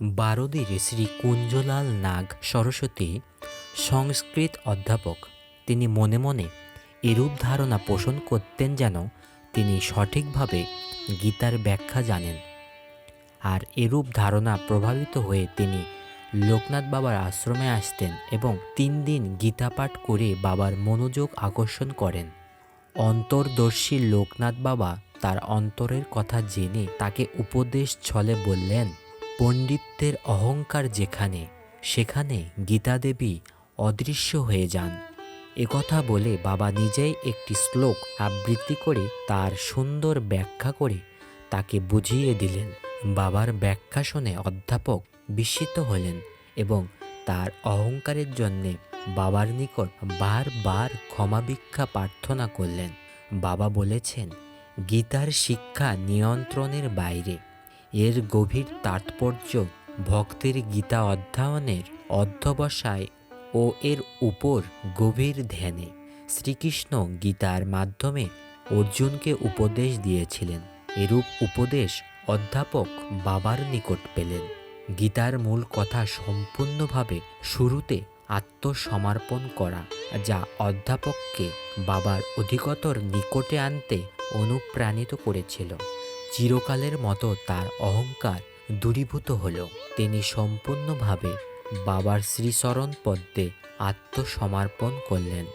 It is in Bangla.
বারোদির শ্রী কুঞ্জলাল নাগ সরস্বতী সংস্কৃত অধ্যাপক। তিনি মনে মনে এরূপ ধারণা পোষণ করতেন যেন তিনি সঠিকভাবে গীতার ব্যাখ্যা জানেন। আর এরূপ ধারণা প্রভাবিত হয়ে তিনি লোকনাথ বাবার আশ্রমে আসতেন এবং তিন দিন গীতা পাঠ করে বাবার মনোযোগ আকর্ষণ করেন। অন্তর্দর্শী লোকনাথ বাবা তার অন্তরের কথা জেনে তাকে উপদেশ ছলে বললেন পণ্ডিতদের অহংকার যেখানে, সেখানে গীতা দেবী অদৃশ্য হয়ে যান। একথা বলে বাবা নিজেই একটি শ্লোক আবৃত্তি করে তার সুন্দর ব্যাখ্যা করে তাকে বুঝিয়ে দিলেন। বাবার ব্যাখ্যা শুনে অধ্যাপক বিস্মিত হলেন এবং তার অহংকারের জন্যে বাবার নিকট বারবার ক্ষমা ভিক্ষা প্রার্থনা করলেন। বাবা বলেছেন, গীতার শিক্ষা নিয়ন্ত্রণের বাইরে এর গভীর তাৎপর্য ভক্তের গীতা অধ্যয়নের অধ্যবসায় ও এর উপর গভীর ধ্যানে শ্রীকৃষ্ণ গীতার মাধ্যমে অর্জুনকে উপদেশ দিয়েছিলেন। এরূপ উপদেশ অধ্যাপক বাবার নিকট পেলেন। গীতার মূল কথা সম্পূর্ণভাবে শুরুতে আত্মসমর্পণ করা, যা অধ্যাপককে বাবার অধিকতর নিকটে আনতে অনুপ্রাণিত করেছিল। চিরকালের মতো তার অহংকার দূরীভূত হল। তিনি সম্পূর্ণভাবে বাবার শ্রীচরণ পদ্মে আত্মসমর্পণ করলেন।